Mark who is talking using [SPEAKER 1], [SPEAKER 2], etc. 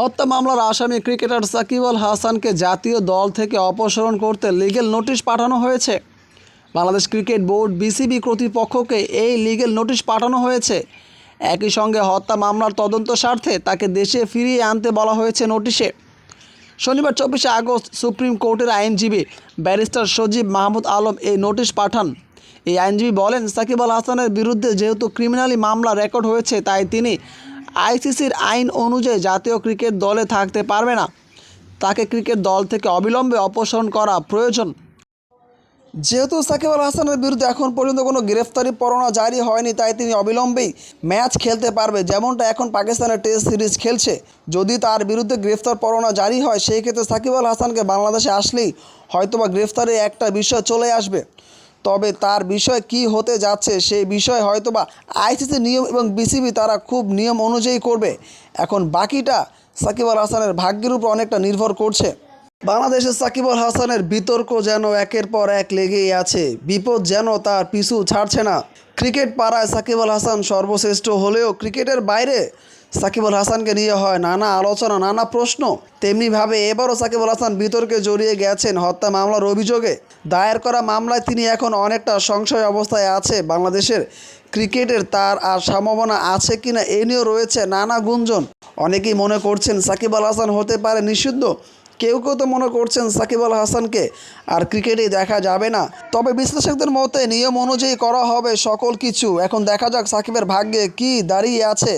[SPEAKER 1] হত্যা মামলার আসামি ক্রিকেটার সাকিব আল হাসানকে জাতীয় দল থেকে অপসারণ করতে লিগেল নোটিশ পাঠানো হয়েছে। বাংলাদেশ ক্রিকেট বোর্ড বিসিবি কর্তৃপক্ষকে এই লিগেল নোটিশ পাঠানো হয়েছে। একই সঙ্গে হত্যা মামলার তদন্ত স্বার্থে তাকে দেশে ফিরিয়ে আনতে বলা হয়েছে নোটিশে। শনিবার চব্বিশে আগস্ট সুপ্রিম কোর্টের আইনজীবী ব্যারিস্টার সজীব মাহমুদ আলম এই নোটিশ পাঠান। এই আইনজীবী বলেন, সাকিব আল হাসানের বিরুদ্ধে যেহেতু ক্রিমিনালি মামলা রেকর্ড হয়েছে, তাই তিনি আইসিসির আইন অনুযায়ী জাতীয় ক্রিকেট দলে থাকতে পারবে না। তাকে ক্রিকেট দল থেকে অবিলম্বে অপসারণ করা প্রয়োজন। যেহেতু সাকিব আল হাসানের বিরুদ্ধে এখন পর্যন্ত কোনো গ্রেফতারি পরোয়ানা জারি হয়নি, তাই তিনি অবিলম্বেই ম্যাচ খেলতে পারবে, যেমনটা এখন পাকিস্তানের টেস্ট সিরিজ খেলছে। যদি তার বিরুদ্ধে গ্রেফতার পরোয়ানা জারি হয়, সেই ক্ষেত্রে সাকিব আল হাসানকে বাংলাদেশে আসলেই হয়তোবা গ্রেফতারের একটা বিষয় চলে আসবে। তবে তার বিষয় কি হতে যাচ্ছে সেই বিষয় হয়তোবা আইসিসি নিয়ম এবং বিসিবি তারা খুব নিয়ম অনুযায়ী করবে। এখন বাকিটা সাকিব আল হাসানের ভাগ্যের উপর অনেকটা নির্ভর করছে। বাংলাদেশের সাকিব আল হাসানের বিতর্ক যেন একের পর এক লেগেই আছে। বিপদ যেন তার পিছু ছাড়ছে না। ক্রিকেট পাড়ায় সাকিব আল হাসান সর্বশ্রেষ্ঠ হলেও ক্রিকেটের বাইরে সাকিব আল হাসানকে নিয়ে হয় নানা আলোচনা, নানা প্রশ্ন। তেমনিভাবে এবারও সাকিব আল হাসান বিতর্কে জড়িয়ে গেছেন হত্যা মামলার অভিযোগে। দায়ের করা মামলায় তিনি এখন অনেকটা সংশয় অবস্থায় আছে বাংলাদেশের ক্রিকেটের। তার আর সম্ভাবনা আছে কিনা এ নিয়েও রয়েছে নানা গুঞ্জন। অনেকেই মনে করছেন সাকিব আল হাসান হতে পারে নিষিদ্ধ। কেউ কেউ তো মনে করছেন সাকিব আল হাসানকে আর ক্রিকেটেই দেখা যাবে না। তবে বিশ্লেষকদের মতে নিয়ম অনুযায়ী করা হবে সকল কিছু। এখন দেখা যাক সাকিবের ভাগ্যে কি দাঁড়িয়ে আছে।